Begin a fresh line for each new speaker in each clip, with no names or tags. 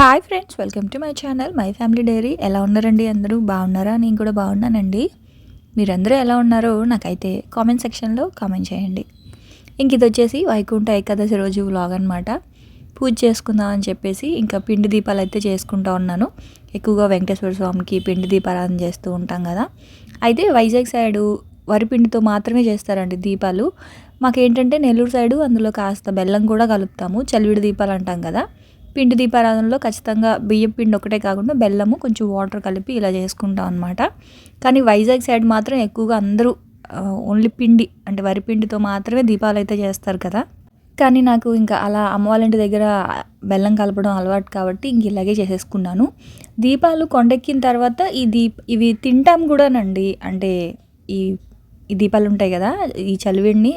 Hi friends welcome to my channel my family diary ఎలా ఉన్నారండి అందరూ? బాగున్నారా? నేను కూడా బాగున్నానండి. మీరందరూ ఎలా ఉన్నారో నాకైతే కామెంట్ సెక్షన్లో కామెంట్ చేయండి. ఇంక ఇది వచ్చేసి వైకుంఠ ఏకాదశి రోజు వ్లాగ్ అనమాట పూజ చేసుకుందాం అని చెప్పేసి ఇంకా పిండి దీపాలు అయితే చేసుకుంటూ ఉన్నాను. ఎక్కువగా వెంకటేశ్వర స్వామికి పిండి దీపారాధన చేస్తూ ఉంటాం కదా. అయితే వైజాగ్ సైడు వరిపిండితో మాత్రమే చేస్తారండి దీపాలు. మాకేంటంటే నెల్లూరు సైడు అందులో కాస్త బెల్లం కూడా కలుపుతాము. చలివిడి దీపాలు అంటాం కదా. పిండి దీపారాధనలో ఖచ్చితంగా బియ్యం పిండి ఒకటే కాకుండా బెల్లము కొంచెం వాటర్ కలిపి ఇలా చేసుకుంటాం అనమాట కానీ వైజాగ్ సైడ్ మాత్రం ఎక్కువగా అందరూ ఓన్లీ పిండి అంటే వరి పిండితో మాత్రమే దీపాలు అయితే చేస్తారు కదా. కానీ నాకు ఇంకా అలా అమ్మ వాళ్ళ ఇంటి దగ్గర బెల్లం కలపడం అలవాటు కాబట్టి ఇంక ఇలాగే చేసేసుకున్నాను. దీపాలు కొండెక్కిన తర్వాత ఈ దీప్ ఇవి తింటాం కూడానండి. అంటే ఈ ఈ దీపాలు ఉంటాయి కదా ఈ చలివిడిని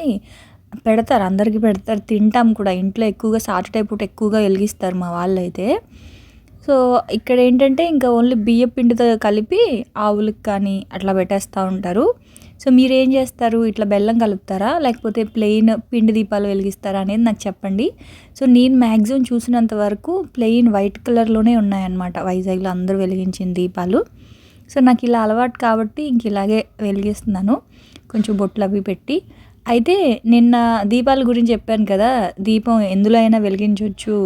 పెడతారు అందరికీ పెడతారు. తింటాం కూడా. ఇంట్లో ఎక్కువగా సాటర్డే పూట ఎక్కువగా వెలిగిస్తారు మా వాళ్ళైతే. సో ఇక్కడ ఏంటంటే ఇంకా ఓన్లీ బియ్య పిండితో కలిపి ఆవులకు కానీ అట్లా పెట్టేస్తూ ఉంటారు. సో మీరు ఏం చేస్తారు? ఇట్లా బెల్లం కలుపుతారా? లేకపోతే ప్లెయిన్ పిండి దీపాలు వెలిగిస్తారా అనేది నాకు చెప్పండి. సో నేను మ్యాక్సిమం చూసినంత వరకు ప్లెయిన్ వైట్ కలర్లోనే ఉన్నాయన్నమాట. వైజాగ్లో అందరూ వెలిగించిన దీపాలు. సో నాకు ఇలా అలవాటు కాబట్టి ఇంక ఇలాగే వెలిగిస్తున్నాను. కొంచెం బొట్లు అవి పెట్టి. అయితే నిన్న దీపాల గురించి చెప్పాను కదా దీపం ఎందులో అయినా వెలిగించవచ్చు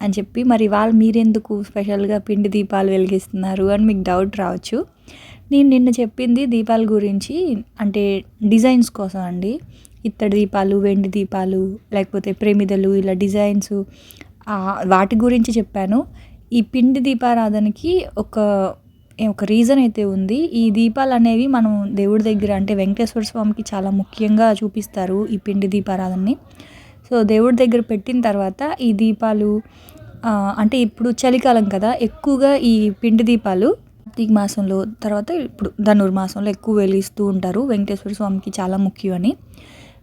అని చెప్పి మరి వాళ్ళు మీరెందుకు స్పెషల్గా పిండి దీపాలు వెలిగిస్తున్నారు అని మీకు డౌట్ రావచ్చు. నేను నిన్న చెప్పింది దీపాల గురించి అంటే డిజైన్స్ కోసం అండి. ఇత్తడి దీపాలు వెండి దీపాలు లేకపోతే ప్రేమిదలు ఇలా డిజైన్స్ వాటి గురించి చెప్పాను. ఈ పిండి దీపారాధనకి ఒక ఒక రీజన్ అయితే ఉంది. ఈ దీపాలు అనేవి మనం దేవుడి దగ్గర అంటే వెంకటేశ్వర స్వామికి చాలా ముఖ్యంగా చూపిస్తారు ఈ పిండి దీపారాధనని. సో దేవుడి దగ్గర పెట్టిన తర్వాత ఈ దీపాలు అంటే ఇప్పుడు చలికాలం కదా ఎక్కువగా ఈ పిండి దీపాలు కార్తీక మాసంలో తర్వాత ఇప్పుడు ధనుర్మాసంలో ఎక్కువ వెలిగిస్తూ ఉంటారు. వెంకటేశ్వర స్వామికి చాలా ముఖ్యం అని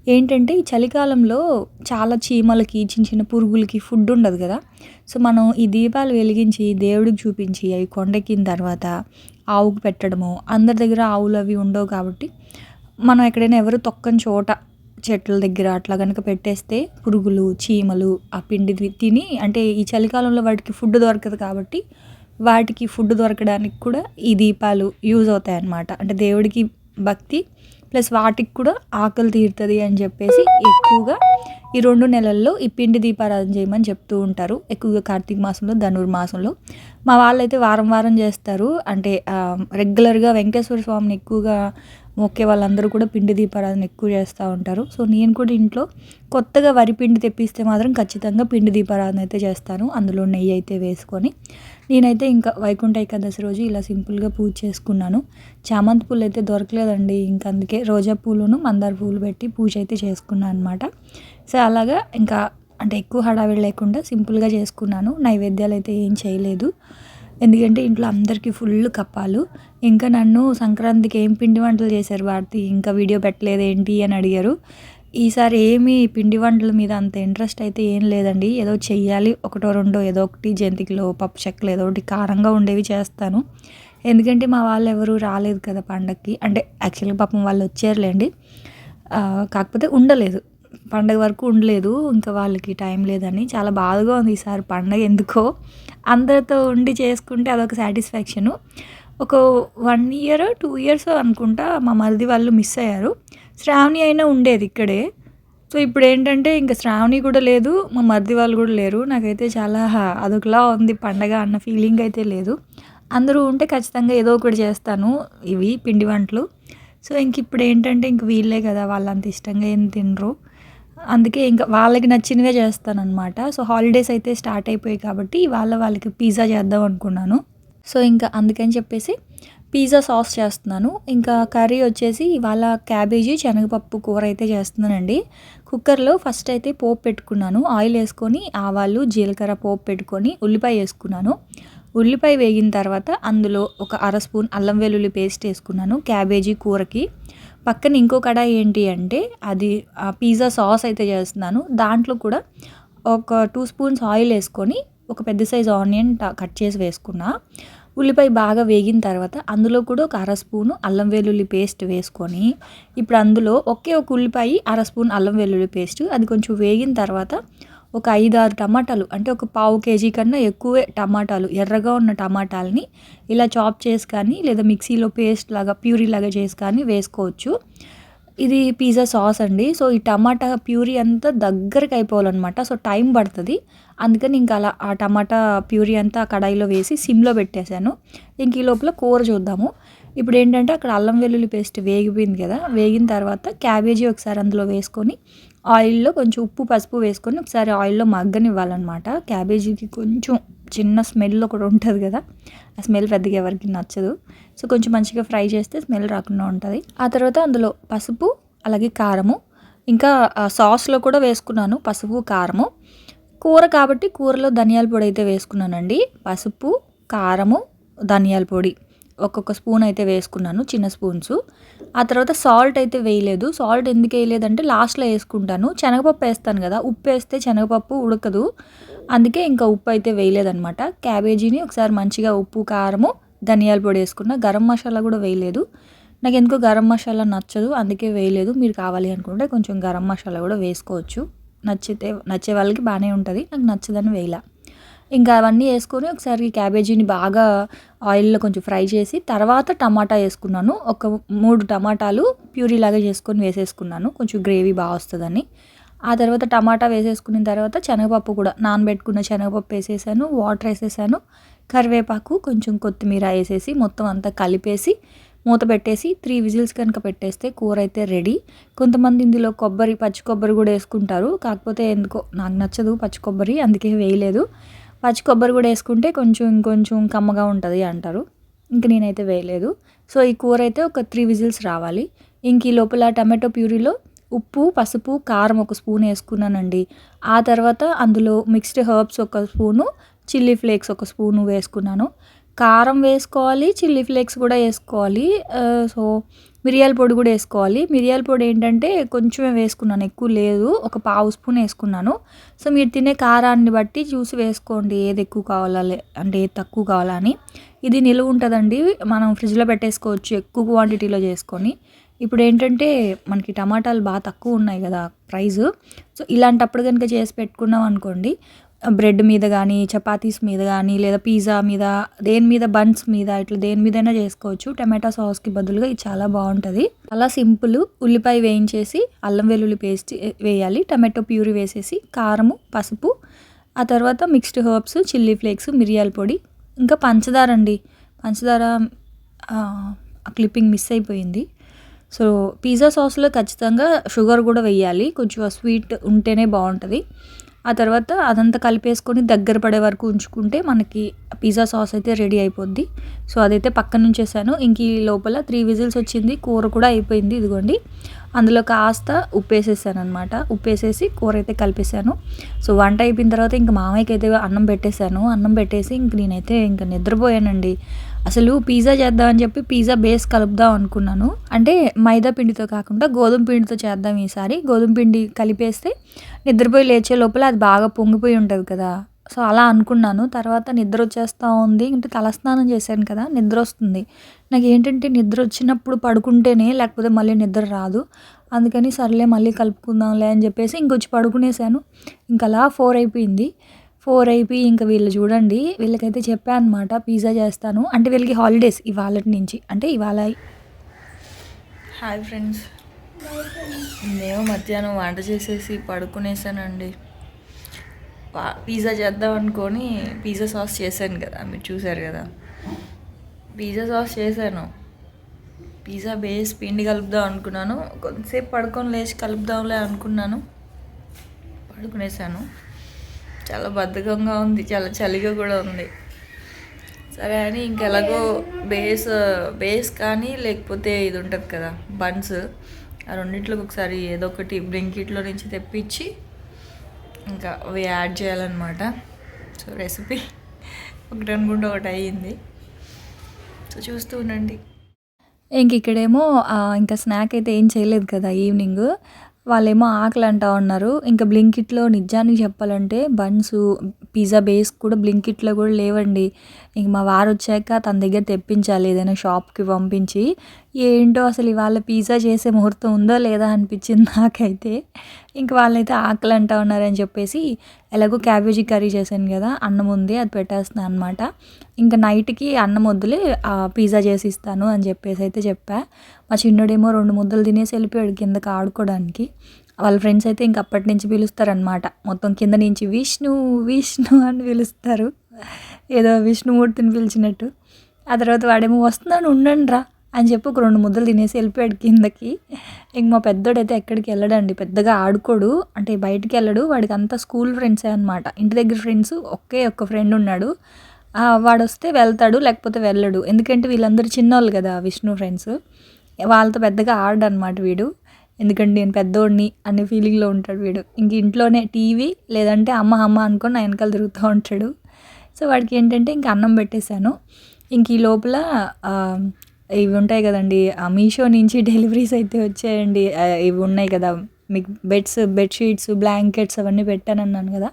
ఏంటంటే ఈ చలికాలంలో చాలా చీమలకి చిన్న చిన్న పురుగులకి ఫుడ్ ఉండదు కదా. సో మనం ఈ దీపాలు వెలిగించి దేవుడికి చూపించి అవి కొండెక్కిన తర్వాత ఆవుకు పెట్టడము అందరి దగ్గర ఆవులు అవి ఉండవు కాబట్టి మనం ఎక్కడైనా ఎవరు తొక్కని చోట చెట్ల దగ్గర అట్లా కనుక పెట్టేస్తే పురుగులు చీమలు ఆ పిండి తిని అంటే ఈ చలికాలంలో వాటికి ఫుడ్ దొరకదు కాబట్టి వాటికి ఫుడ్ దొరకడానికి కూడా ఈ దీపాలు యూజ్ అవుతాయి అన్నమాట అంటే దేవుడికి భక్తి ప్లస్ వాటికి కూడా ఆకలి తీరుతుంది అని చెప్పేసి ఎక్కువగా ఈ రెండు నెలల్లో ఈ పిండి దీపారాధన చేయమని చెప్తూ ఉంటారు. ఎక్కువగా కార్తీక మాసంలో ధనుర్మాసంలో మా వాళ్ళైతే వారం వారం చేస్తారు. అంటే రెగ్యులర్గా వెంకటేశ్వర స్వామిని ఎక్కువగా మొక్కే వాళ్ళందరూ కూడా పిండి దీపారాధన ఎక్కువ చేస్తూ ఉంటారు. సో నేను కూడా ఇంట్లో కొత్తగా వరి పిండి తెప్పిస్తే మాత్రం ఖచ్చితంగా పిండి దీపారాధన అయితే చేస్తాను. అందులో నెయ్యి అయితే వేసుకొని. నేనైతే ఇంకా వైకుంఠ ఏకాదశి రోజు ఇలా సింపుల్గా పూజ చేసుకున్నాను. చామంతి పూలు అయితే దొరకలేదండి. ఇంకా అందుకే రోజా పూలను మందార పూలు పెట్టి పూజ అయితే చేసుకున్నాను అనమాట సో అలాగా ఇంకా అంటే ఎక్కువ హడావిడి లేకుండా సింపుల్గా చేసుకున్నాను. నైవేద్యాలు అయితే ఏం చేయలేదు. ఎందుకంటే ఇంట్లో అందరికీ ఫుల్ కప్పాలు. ఇంకా నన్ను సంక్రాంతికి ఏం పిండి వంటలు చేశారు భారతి? ఇంకా వీడియో పెట్టలేదు ఏంటి అని అడిగారు. ఈసారి ఏమి పిండి వంటల మీద అంత ఇంట్రెస్ట్ అయితే ఏం లేదండి. ఏదో చెయ్యాలి ఒకటో రెండో ఏదో ఒకటి జంతికలో పప్పు చెక్కలు ఏదో ఒకటి కారంగా ఉండేవి చేస్తాను. ఎందుకంటే మా వాళ్ళు ఎవరు రాలేదు కదా పండగకి అంటే యాక్చువల్గా పాపం వాళ్ళు వచ్చారులేండి. కాకపోతే ఉండలేదు. పండగ వరకు ఉండలేదు ఇంకా వాళ్ళకి టైం లేదని. చాలా బాధగా ఉంది ఈసారి పండగ ఎందుకో. అందరితో ఉండి చేసుకుంటే అదొక సాటిస్ఫాక్షను. ఒక వన్ ఇయర్ టూ ఇయర్స్ అనుకుంటా మా మరిది వాళ్ళు మిస్ అయ్యారు. శ్రావణి అయినా ఉండేది ఇక్కడే. సో ఇప్పుడు ఏంటంటే ఇంకా శ్రావణి కూడా లేదు మా మరిది వాళ్ళు కూడా లేరు. నాకైతే చాలా అదొకలా ఉంది పండగ అన్న ఫీలింగ్ అయితే లేదు. అందరూ ఉంటే ఖచ్చితంగా ఏదో ఒకటి చేస్తాను ఇవి పిండి వంటలు. సో ఇంక ఇప్పుడు ఏంటంటే ఇంక వీళ్ళే కదా వాళ్ళు అంత ఇష్టంగా ఏం తినరు. అందుకే ఇంకా వాళ్ళకి నచ్చినవే చేస్తాను అనమాట సో హాలిడేస్ అయితే స్టార్ట్ అయిపోయాయి కాబట్టి వాళ్ళ వాళ్ళకి పిజ్జా చేద్దాం అనుకున్నాను. సో ఇంకా అందుకని చెప్పేసి పిజ్జా సాస్ చేస్తున్నాను. ఇంకా కర్రీ వచ్చేసి ఇవాళ క్యాబేజీ శనగపప్పు కూర అయితే చేస్తున్నానండి. కుక్కర్లో ఫస్ట్ అయితే పోపు పెట్టుకున్నాను. ఆయిల్ వేసుకొని ఆవాలు జీలకర్ర పోపు పెట్టుకొని ఉల్లిపాయ వేసుకున్నాను. ఉల్లిపాయ వేగిన తర్వాత అందులో ఒక అర స్పూన్ అల్లం వెల్లుల్లి పేస్ట్ వేసుకున్నాను క్యాబేజీ కూరకి. పక్కన ఇంకో కడాయి ఏంటి అంటే అది పిజ్జా సాస్ అయితే చేస్తున్నాను. దాంట్లో కూడా ఒక టూ స్పూన్స్ ఆయిల్ వేసుకొని ఒక పెద్ద సైజ్ ఆనియన్ కట్ చేసి వేసుకున్నా. ఉల్లిపాయ బాగా వేగిన తర్వాత అందులో కూడా ఒక అర స్పూను అల్లం వెల్లుల్లి పేస్ట్ వేసుకొని ఇప్పుడు అందులో ఒకే ఒక ఉల్లిపాయ అర స్పూన్ అల్లం వెల్లుల్లి పేస్ట్ అది కొంచెం వేగిన తర్వాత ఒక ఐదు ఆరు టమాటాలు అంటే ఒక పావు కేజీ కన్నా ఎక్కువే టమాటాలు ఎర్రగా ఉన్న టమాటాలని ఇలా చాప్ చేసి కానీ లేదా మిక్సీలో పేస్ట్ లాగా ప్యూరీ లాగా చేసి కానీ వేసుకోవచ్చు. ఇది పిజ్జా సాస్ అండి. సో ఈ టమాటా ప్యూరీ అంతా దగ్గరికి అయిపోవాలన్నమాట. సో టైం పడుతుంది. అందుకని ఇంకా అలా ఆ టమాటా ప్యూరీ అంతా ఆ కడాయిలో వేసి సిమ్లో పెట్టేశాను. ఇంక ఈ లోపల కూర చూద్దాము. ఇప్పుడు ఏంటంటే అక్కడ అల్లం వెల్లుల్లి పేస్ట్ వేగిపోయింది కదా వేగిన తర్వాత క్యాబేజీ ఒకసారి అందులో వేసుకొని ఆయిల్లో కొంచెం ఉప్పు పసుపు వేసుకొని ఒకసారి ఆయిల్లో మగ్గనివ్వాలన్నమాట. క్యాబేజీకి కొంచెం చిన్న స్మెల్ ఒకటి ఉంటుంది కదా ఆ స్మెల్ పెద్దగా ఎవరికి నచ్చదు. సో కొంచెం మంచిగా ఫ్రై చేస్తే స్మెల్ రాకుండా ఉంటుంది. ఆ తర్వాత అందులో పసుపు అలాగే కారము ఇంకా సాస్లో కూడా వేసుకున్నాను పసుపు కారము. కూర కాబట్టి కూరలో ధనియాల పొడి అయితే వేసుకున్నానండి. పసుపు కారము ధనియాల పొడి. ఒక్కొక్క స్పూన్ అయితే వేసుకున్నాను చిన్న స్పూన్స్. ఆ తర్వాత సాల్ట్ అయితే వేయలేదు. సాల్ట్ ఎందుకు వేయలేదంటే లాస్ట్లో వేసుకుంటాను. శనగపప్పు వేస్తాను కదా ఉప్పు వేస్తే శనగపప్పు ఉడకదు. అందుకే ఇంకా ఉప్పు అయితే వేయలేదనమాట క్యాబేజీని ఒకసారి మంచిగా ఉప్పు కారము ధనియాల పొడి వేసుకున్న గరం మసాలా కూడా వేయలేదు. నాకు ఎందుకో గరం మసాలా నచ్చదు అందుకే వేయలేదు. మీరు కావాలి అనుకుంటే కొంచెం గరం మసాలా కూడా వేసుకోవచ్చు. నచ్చితే నచ్చే వాళ్ళకి బాగానే ఉంటుంది. నాకు నచ్చదని వేయలే. ఇంకా అవన్నీ వేసుకొని ఒకసారి క్యాబేజీని బాగా ఆయిల్లో కొంచెం ఫ్రై చేసి తర్వాత టమాటా వేసుకున్నాను. ఒక మూడు టమాటాలు ప్యూరీ లాగా చేసుకొని వేసేసుకున్నాను. కొంచెం గ్రేవీ బాగా వస్తుందని. ఆ తర్వాత టమాటా వేసేసుకున్న తర్వాత శనగపప్పు కూడా నానబెట్టుకున్న శనగపప్పు వేసేసాను వాటర్ వేసేసాను కరివేపాకు కొంచెం కొత్తిమీర వేసేసి మొత్తం అంతా కలిపేసి మూత పెట్టేసి త్రీ విజిల్స్ కనుక పెట్టేస్తే కూర అయితే రెడీ. కొంతమంది ఇందులో కొబ్బరి పచ్చి కొబ్బరి కూడా వేసుకుంటారు. కాకపోతే ఎందుకో నాకు నచ్చదు పచ్చి కొబ్బరి అందుకే వేయలేదు. పచ్చి కొబ్బరి కూడా వేసుకుంటే కొంచెం ఇంకొంచెం కమ్మగా ఉంటుంది అంటారు. ఇంక నేనైతే వేయలేదు. సో ఈ కూర అయితే ఒక త్రీ విజిల్స్ రావాలి. ఇంక ఈ లోపల టమాటో ప్యూరీలో ఉప్పు పసుపు కారం ఒక స్పూన్ వేసుకున్నానండి. ఆ తర్వాత అందులో మిక్స్డ్ హర్బ్స్ ఒక స్పూను చిల్లీ ఫ్లేక్స్ ఒక స్పూను వేసుకున్నాను. కారం వేసుకోవాలి చిల్లీ ఫ్లేక్స్ కూడా వేసుకోవాలి. సో మిరియాల పొడి కూడా వేసుకోవాలి. మిరియాల పొడి ఏంటంటే కొంచెమే వేసుకున్నాను ఎక్కువ లేదు. ఒక పావు స్పూన్ వేసుకున్నాను. సో మీరు తినే కారాన్ని బట్టి చూసి వేసుకోండి ఏది ఎక్కువ కావాలా అంటే ఏది తక్కువ కావాలా అని. ఇది నిలువ ఉంటుందండి. మనం ఫ్రిడ్జ్లో పెట్టేసుకోవచ్చు ఎక్కువ క్వాంటిటీలో చేసుకొని. ఇప్పుడు ఏంటంటే మనకి టమాటాలు బాగా తక్కువ ఉన్నాయి కదా ప్రైస్ సో ఇలాంటప్పుడు కనుక చేసి పెట్టుకున్నాం అనుకోండి బ్రెడ్ మీద కానీ చపాతీస్ మీద కానీ లేదా పిజ్జా మీద దేని మీద బన్స్ మీద ఇట్లా దేని మీదైనా చేసుకోవచ్చు. టమాటా సాస్కి బదులుగా ఇది చాలా బాగుంటుంది. చాలా సింపుల్ ఉల్లిపాయ వేయించేసి అల్లం వెల్లుల్లి పేస్ట్ వేయాలి. టమాటో ప్యూరీ వేసేసి కారము పసుపు ఆ తర్వాత మిక్స్డ్ హర్బ్స్ చిల్లీ ఫ్లేక్స్ మిరియాల పొడి. ఇంకా పంచదార అండి. పంచదార క్లిప్పింగ్ మిస్ అయిపోయింది. సో పిజ్జా సాస్లో ఖచ్చితంగా షుగర్ కూడా వేయాలి. కొంచెం స్వీట్ ఉంటేనే బాగుంటుంది. ఆ తర్వాత అదంతా కలిపేసుకొని దగ్గర పడే వరకు ఉంచుకుంటే మనకి పిజ్జా సాస్ అయితే రెడీ అయిపోద్ది. సో అదైతే పక్కన నుంచేసాను. ఇంక ఈ లోపల త్రీ విజిల్స్ వచ్చింది. కూర కూడా అయిపోయింది ఇదిగోండి. అందులో కాస్త ఉప్పు వేసేసాను అనమాట ఉప్పు వేసేసి కూర అయితే కలిపేసాను. సో వంట అయిపోయిన తర్వాత ఇంక మామయ్యకి అయితే అన్నం పెట్టేశాను. అన్నం పెట్టేసి ఇంక నేనైతే ఇంక నిద్రపోయానండి. అసలు పిజ్జా చేద్దామని చెప్పి పిజ్జా బేస్ కలుపుదాం అనుకున్నాను. అంటే మైదా పిండితో కాకుండా గోధుమ పిండితో చేద్దాం ఈసారి. గోధుమ పిండి కలిపేస్తే నిద్రపోయి లేచే లోపల అది బాగా పొంగిపోయి ఉంటుంది కదా. సో అలా అనుకున్నాను. తర్వాత నిద్ర వచ్చేస్తూ ఉంది. అంటే తలస్నానం చేశాను కదా నిద్ర వస్తుంది. నాకు ఏంటంటే నిద్ర వచ్చినప్పుడు పడుకుంటేనే లేకపోతే మళ్ళీ నిద్ర రాదు. అందుకని సర్లే మళ్ళీ కలుపుకుందాంలే అని చెప్పేసి ఇంకొచ్చి పడుకునేసాను. ఇంకా అలా ఫోర్ అయిపోయింది. ఫోర్ అయిపోయి ఇంకా వీళ్ళు చూడండి. వీళ్ళకైతే చెప్పాను అనమాట పిజ్జా చేస్తాను. అంటే వీళ్ళకి హాలిడేస్ ఇవాళ నుంచి. అంటే ఇవాళ హాయ్ ఫ్రెండ్స్ మేము మధ్యాహ్నం వంట చేసేసి పడుకునేసానండి. పిజ్జా చేద్దాం అనుకొని పిజ్జా సాస్ చేశాను కదా. మీరు చూసారు కదా. పిజ్జా సాస్ చేశాను. పిజ్జా బేస్ పిండి కలుపుదాం అనుకున్నాను. కొంతసేపు పడుకొని లేచి కలుపుదాంలే అనుకున్నాను. పడుకునేసాను. చాలా బద్ధకంగా ఉంది చాలా చలిగా కూడా ఉంది. సరే అని ఇంకెలాగో బేస్ బేస్ కానీ లేకపోతే ఇది ఉంటుంది కదా బన్స్ ఆ రెండింటిలోకి ఒకసారి ఏదో ఒకటి బ్లింకిట్లో నుంచి తెప్పించి ఇంకా అవి యాడ్ చేయాలన్నమాట. సో రెసిపీ ఒకటి అనుకుంటే ఒకటి అయ్యింది. సో చూస్తూ ఉండండి. ఇంక ఇక్కడేమో ఇంకా స్నాక్ అయితే ఏం చేయలేదు కదా ఈవినింగ్. వాళ్ళేమో ఆకలి అంటా ఉన్నారు. ఇంకా బ్లింకిట్లో నిజానికి చెప్పాలంటే బన్స్ పిజ్జా బేస్ కూడా బ్లింకిట్లో కూడా లేవండి. ఇంక మా వారు వచ్చాక తన దగ్గర తెప్పించాలి ఏదైనా షాప్కి పంపించి. ఏంటో అసలు ఇవాళ పిజ్జా చేసే ముహూర్తం ఉందో లేదా అనిపించింది నాకైతే. ఇంక వాళ్ళైతే ఆకలి అంటా ఉన్నారని చెప్పేసి ఎలాగో క్యాబేజీ కర్రీ చేశాను కదా అన్నం ఉంది అది పెట్టేస్తున్నాను అనమాట ఇంకా నైట్కి అన్నం వద్దులే పిజ్జా చేసి ఇస్తాను అని చెప్పేసి అయితే చెప్పా. మా చిన్నోడేమో రెండు ముద్దలు తినేసి వెళ్ళిపోయాడు కిందకి ఆడుకోవడానికి వాళ్ళ ఫ్రెండ్స్ అయితే ఇంక అప్పటి నుంచి పిలుస్తారనమాట మొత్తం కింద నుంచి విష్ణు విష్ణు అని పిలుస్తారు. ఏదో విష్ణుమూర్తిని పిలిచినట్టు. ఆ తర్వాత వాడేమో వస్తున్నాను ఉండండి రా అని చెప్పి ఒక రెండు ముద్దలు తినేసి వెళ్ళిపోయాడు కిందకి. ఇంక మా పెద్దోడైతే ఎక్కడికి వెళ్ళడండి పెద్దగా ఆడుకోడు. అంటే బయటికి వెళ్ళడు. వాడికి అంతా స్కూల్ ఫ్రెండ్సే అనమాట ఇంటి దగ్గర ఫ్రెండ్స్ ఒకే ఒక్క ఫ్రెండ్ ఉన్నాడు. వాడు వస్తే వెళ్తాడు లేకపోతే వెళ్ళడు. ఎందుకంటే వీళ్ళందరూ చిన్నోళ్ళు కదా విష్ణు ఫ్రెండ్స్. వాళ్ళతో పెద్దగా ఆడనమాట వీడు. ఎందుకంటే నేను పెద్దోడిని అనే ఫీలింగ్లో ఉంటాడు వీడు. ఇంక ఇంట్లోనే టీవీ లేదంటే అమ్మ అమ్మ అనుకొని నా వెనకాల తిరుగుతూ ఉంటాడు. సో వాడికి ఏంటంటే ఇంక అన్నం పెట్టేశాను. ఇంక ఈ లోపల ఇవి ఉంటాయి కదండి. ఆ మీషో నుంచి డెలివరీస్ అయితే వచ్చాయండి. ఇవి ఉన్నాయి కదా. మీకు బెడ్స్ బెడ్షీట్స్ బ్లాంకెట్స్ అవన్నీ పెట్టానన్నాను కదా.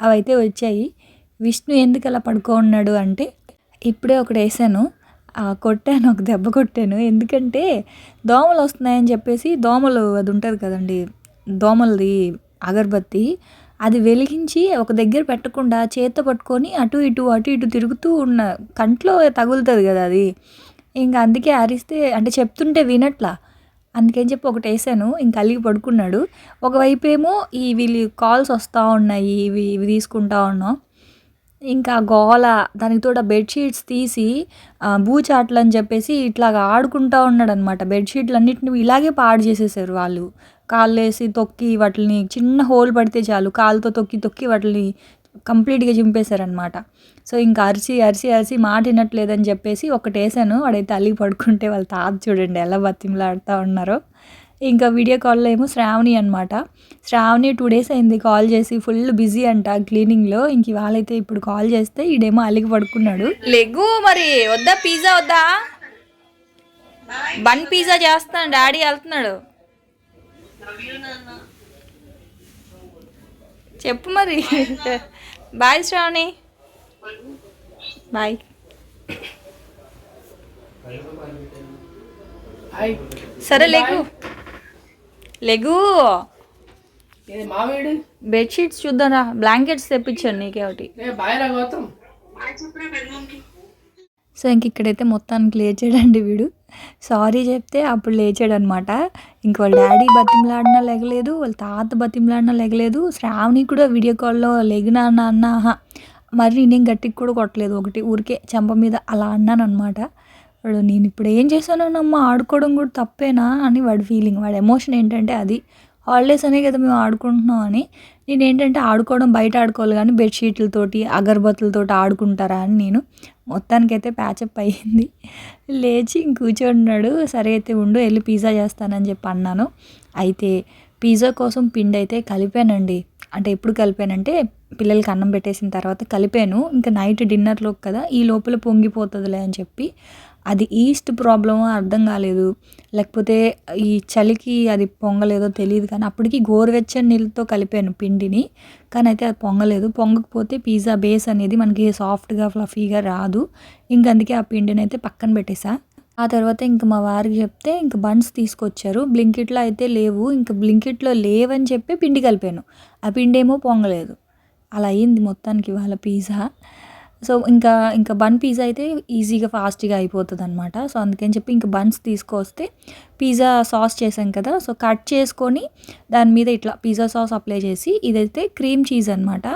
అవి అయితే వచ్చాయి. విష్ణు ఎందుకు అలా పడుకో ఉన్నాడు అంటే ఇప్పుడే ఒకటి వేసాను. కొట్టాను ఒక దెబ్బ కొట్టాను. ఎందుకంటే దోమలు వస్తున్నాయని చెప్పేసి దోమలు అది ఉంటుంది కదండి. దోమలది అగరబత్తి అది వెలిగించి ఒక దగ్గర పెట్టకుండా చేత్తో పట్టుకొని అటు ఇటు అటు ఇటు తిరుగుతూ ఉన్న కంట్లో తగులుతుంది కదా అది. ఇంకా అందుకే అరిస్తే అంటే చెప్తుంటే వినట్లా. అందుకని చెప్పి ఒకటి వేసాను ఇంక అలిగి పడుకున్నాడు. ఒకవైపు ఏమో ఈ వీళ్ళు కాల్స్ వస్తూ ఉన్నాయి ఇవి ఇవి తీసుకుంటా ఉన్నాం. ఇంకా గోల దానికి తోడ బెడ్షీట్స్ తీసి బూచాట్లు అని చెప్పేసి ఇట్లాగా ఆడుకుంటా ఉన్నాడు అనమాట బెడ్షీట్లు అన్నిటిని ఇలాగే పాడు చేసేసారు వాళ్ళు. కాళ్ళు వేసి తొక్కి వాటిని చిన్న హోల్ పడితే చాలు కాలుతో తొక్కి తొక్కి వాటిని కంప్లీట్గా చింపేశారనమాట సో ఇంకా అరిచి అరిచి అరిచి మాట వినట్లేదని చెప్పేసి ఒకటి వేసాను వాడైతే అలిగి పడుకుంటే వాళ్ళ తాత చూడండి ఎలా బతిమలాడుతూ ఉన్నారో. ఇంకా వీడియో కాల్లో ఏమో శ్రావణి అనమాట శ్రావణి టూ డేస్ అయింది కాల్ చేసి ఫుల్ బిజీ అంట క్లీనింగ్లో. ఇంక ఇవాళైతే ఇప్పుడు కాల్ చేస్తే ఈడేమో అలిగి పడుకున్నాడు. లెగ్గు మరి వద్దా పిజ్జా వద్దా? బన్ పిజ్జా చేస్తాను డాడీ వెళ్తున్నాడు. చెప్పు మరి. బాయ్ శ్రావణి. బాయ్. సరే లెగు. లెగు. బెడ్షీట్స్ చూద్దాం రా బ్లాంకెట్స్ తెప్పించాను నీకే ఒకటి.
ఏ బాయ్ రా గౌతమ్.
సో ఇంక ఇక్కడైతే మొత్తానికి లేచాడండి వీడు. సారీ చెప్తే అప్పుడు లేచాడు అనమాట ఇంక వాళ్ళ డాడీ బతిమలాడినా లెగలేదు వాళ్ళ తాత బతిమలాడినా లెగలేదు శ్రావణి కూడా వీడియో కాల్లో లెగినా అన్న అన్న ఆహా. మరి నేను గట్టికి కూడా కొట్టలేదు. ఒకటి ఊరికే చెంప మీద అలా అన్నాను అనమాట వాడు నేను ఇప్పుడు ఏం చేశానోనమ్మా? ఆడుకోవడం కూడా తప్పేనా? అని వాడి ఫీలింగ్ వాడి ఎమోషన్ ఏంటంటే అది. హాలిడేస్ అనే కదా మేము ఆడుకుంటున్నాం అని. నేను ఏంటంటే ఆడుకోవడం బయట ఆడుకోవాలి కానీ బెడ్షీట్లతోటి అగరబత్తులతోటి ఆడుకుంటారా అని నేను మొత్తానికైతే ప్యాచప్ అయ్యింది. లేచి ఇంక సరే అయితే ఉండు వెళ్ళి పిజ్జా చేస్తానని చెప్పి అన్నాను. అయితే పిజ్జా కోసం పిండి అయితే కలిపానండి. అంటే ఎప్పుడు కలిపానంటే పిల్లలకి అన్నం పెట్టేసిన తర్వాత కలిపాను. ఇంకా నైట్ డిన్నర్లోకి కదా ఈ లోపల పొంగిపోతుందిలే అని చెప్పి అది ఈస్ట్ ప్రాబ్లమో అర్థం కాలేదు. లేకపోతే ఈ చలికి అది పొంగలేదో తెలియదు కానీ అప్పటికి గోరువెచ్చని నీళ్ళతో కలిపాను పిండిని. కానీ అయితే అది పొంగలేదు. పొంగకపోతే పిజ్జా బేస్ అనేది మనకి సాఫ్ట్గా ఫ్లఫీగా రాదు. ఇంక అందుకే ఆ పిండిని అయితే పక్కన పెట్టేసా. ఆ తర్వాత ఇంక మా వారికి చెప్తే ఇంక బన్స్ తీసుకొచ్చారు. బ్లింకిట్లో అయితే లేవు. ఇంక బ్లింకిట్లో లేవని చెప్పి పిండి కలిపాను. ఆ పిండి ఏమో పొంగలేదు. అలా అయింది మొత్తానికి వాళ్ళ పిజ్జా. సో ఇంకా ఇంకా బన్ పిజ్జా అయితే ఈజీగా ఫాస్ట్గా అయిపోతుంది అనమాట సో అందుకని చెప్పి ఇంకా బన్స్ తీసుకొస్తే పిజ్జా సాస్ చేసాం కదా సో కట్ చేసుకొని దాని మీద ఇట్లా పిజ్జా సాస్ అప్లై చేసి ఇదైతే క్రీమ్ చీజ్ అనమాట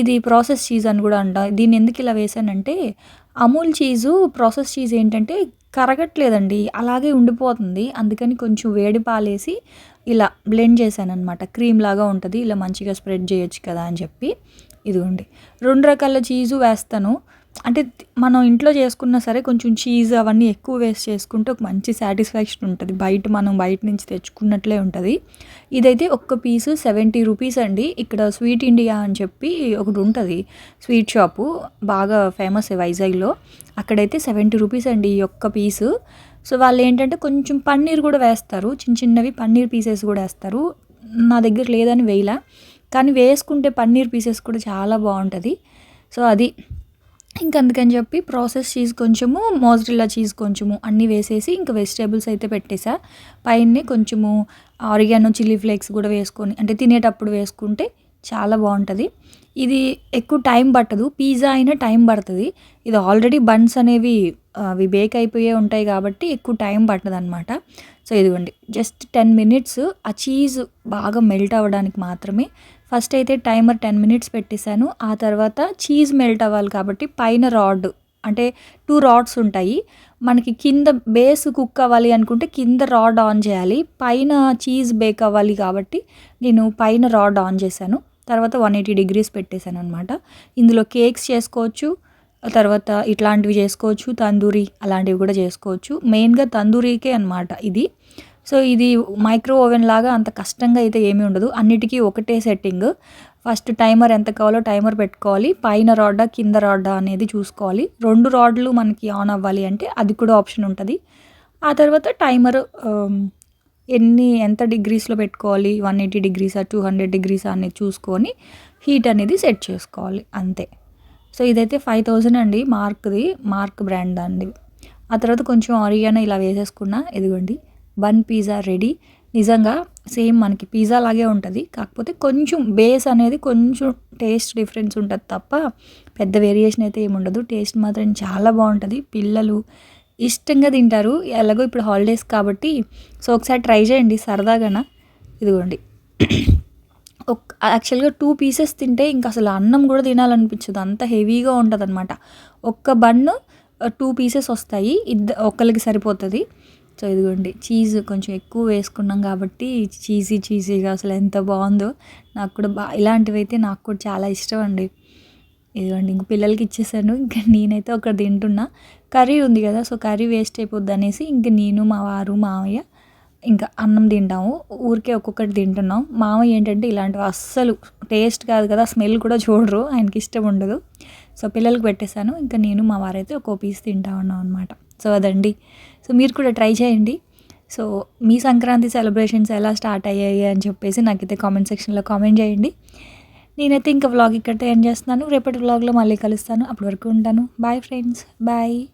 ఇది ప్రాసెస్ చీజ్ అని కూడా అంట. దీన్ని ఎందుకు ఇలా వేసానంటే అమూల్ చీజు ప్రాసెస్ చీజ్ ఏంటంటే కరగట్లేదండి అలాగే ఉండిపోతుంది. అందుకని కొంచెం వేడి పాలేసి ఇలా బ్లెండ్ చేశాను అనమాట క్రీమ్ లాగా ఉంటుంది ఇలా మంచిగా స్ప్రెడ్ చేయొచ్చు కదా అని చెప్పి. ఇదిగోండి. రెండు రకాల చీజు వేస్తాను. అంటే మనం ఇంట్లో చేసుకున్నా సరే కొంచెం చీజ్ అవన్నీ ఎక్కువ వేస్ట్ చేసుకుంటే ఒక మంచి సాటిస్ఫాక్షన్ ఉంటుంది. బయట మనం బయట నుంచి తెచ్చుకున్నట్లే ఉంటుంది. ఇదైతే ఒక్క పీసు సెవెంటీ రూపీస్ అండి. ఇక్కడ స్వీట్ ఇండియా అని చెప్పి ఒకటి ఉంటుంది. స్వీట్ షాపు బాగా ఫేమస్ వైజాగ్లో. అక్కడైతే సెవెంటీ రూపీస్ అండి ఈ ఒక్క పీసు. సో వాళ్ళు ఏంటంటే కొంచెం పన్నీర్ కూడా వేస్తారు. చిన్న చిన్నవి పన్నీర్ పీసెస్ కూడా వేస్తారు. నా దగ్గర లేదని వేయలా. కానీ వేసుకుంటే పన్నీర్ పీసెస్ కూడా చాలా బాగుంటుంది. సో అది ఇంక అందుకని చెప్పి ప్రాసెస్ చీజ్ కొంచెము మోజరిల్లా చీజ్ కొంచెము అన్నీ వేసేసి ఇంకా వెజిటేబుల్స్ అయితే పెట్టేసా. పైన కొంచెము ఆరిగానో చిల్లీ ఫ్లేక్స్ కూడా వేసుకొని అంటే తినేటప్పుడు వేసుకుంటే చాలా బాగుంటుంది. ఇది ఎక్కువ టైం పట్టదు పిజ్జా అయినా టైం పడుతుంది. ఇది ఆల్రెడీ బన్స్ అనేవి అవి బేక్ అయిపోయే ఉంటాయి కాబట్టి ఎక్కువ టైం పట్టదు అనమాట సో ఇదిగోండి జస్ట్ టెన్ మినిట్స్ ఆ చీజ్ బాగా మెల్ట్ అవ్వడానికి మాత్రమే ఫస్ట్ అయితే టైమర్ టెన్ మినిట్స్ పెట్టేశాను. ఆ తర్వాత చీజ్ మెల్ట్ అవ్వాలి కాబట్టి పైన రాడ్ అంటే టూ రాడ్స్ ఉంటాయి. మనకి కింద బేస్ కుక్ అవ్వాలి అనుకుంటే కింద రాడ్ ఆన్ చేయాలి. పైన చీజ్ బేక్ అవ్వాలి కాబట్టి నేను పైన రాడ్ ఆన్ చేశాను. తర్వాత వన్ ఎయిటీ డిగ్రీస్ పెట్టేశాను అనమాట ఇందులో కేక్స్ చేసుకోవచ్చు తర్వాత ఇట్లాంటివి చేసుకోవచ్చు తందూరి అలాంటివి కూడా చేసుకోవచ్చు. మెయిన్గా తందూరీకే అనమాట ఇది. సో ఇది మైక్రో ఓవెన్ లాగా అంత కష్టంగా అయితే ఏమీ ఉండదు. అన్నిటికీ ఒకటే సెట్టింగ్. ఫస్ట్ టైమర్ ఎంత కావాలో టైమర్ పెట్టుకోవాలి. పైన రాడ్డా కింద రాడ్డా అనేది చూసుకోవాలి. రెండు రాడ్లు మనకి ఆన్ అవ్వాలి అంటే అది కూడా ఆప్షన్ ఉంటుంది. ఆ తర్వాత టైమర్ ఎన్ని ఎంత డిగ్రీస్లో పెట్టుకోవాలి? వన్ ఎయిటీ డిగ్రీసా టూ హండ్రెడ్ డిగ్రీసా అనేది చూసుకొని హీట్ అనేది సెట్ చేసుకోవాలి. అంతే. సో ఇదైతే ఫైవ్ థౌజండ్ అండి మార్క్ది మార్క్ బ్రాండ్ అండి. ఆ తర్వాత కొంచెం ఆరిగానో ఇలా వేసేసుకున్నా ఇదిగోండి. Bun pizza ready. నిజంగా సేమ్ మనకి పిజ్జా లాగే ఉంటుంది. కాకపోతే కొంచెం బేస్ అనేది కొంచెం టేస్ట్ డిఫరెన్స్ ఉంటుంది తప్ప పెద్ద వేరియేషన్ అయితే ఏముండదు టేస్ట్ మాత్రం చాలా బాగుంటుంది. పిల్లలు ఇష్టంగా తింటారు. ఎలాగో ఇప్పుడు హాలిడేస్ కాబట్టి సో ఒకసారి ట్రై చేయండి సరదాగాన. ఇదిగోండి. ఒక యాక్చువల్గా టూ పీసెస్ తింటే ఇంకా అసలు అన్నం కూడా తినాలనిపించదు. అంత హెవీగా ఉంటుంది అనమాట ఒక్క బన్ను టూ పీసెస్ వస్తాయి. ఇద్ద ఒక్కరికి సరిపోతుంది. సో ఇదిగోండి చీజ్ కొంచెం ఎక్కువ వేసుకున్నాం కాబట్టి చీజీ చీజీగా అసలు ఎంత బాగుందో నాకు కూడా బా ఇలాంటివి అయితే నాకు కూడా చాలా ఇష్టం అండి. ఇదిగోండి ఇంక పిల్లలకి ఇచ్చేసాను. ఇంకా నేనైతే ఒకటి తింటున్నా. కర్రీ ఉంది కదా సో కర్రీ వేస్ట్ అయిపోద్ది అనేసి ఇంక నేను మా వారు మావయ్య ఇంకా అన్నం తింటాము. ఊరికే ఒక్కొక్కటి తింటున్నాం. మామయ్య ఏంటంటే ఇలాంటివి అస్సలు టేస్ట్ కాదు కదా స్మెల్ కూడా చూడరు ఆయనకి ఇష్టం ఉండదు. సో పిల్లలకు పెట్టేశాను. ఇంకా నేను మా వారైతే ఒక్కో పీస్ తింటా ఉన్నాం అనమాట సో అదండి సో మీరు కూడా ట్రై చేయండి. సో మీ సంక్రాంతి సెలబ్రేషన్స్ ఎలా స్టార్ట్ అయ్యాయి అని చెప్పేసి నాకైతే కామెంట్ సెక్షన్లో కామెంట్ చేయండి. నేనైతే ఇంకా వ్లాగ్ ఇక్కడితో ఎండ్ చేస్తున్నాను. రేపటి వ్లాగ్లో మళ్ళీ కలుస్తాను. అప్పటి వరకు ఉంటాను. Bye friends bye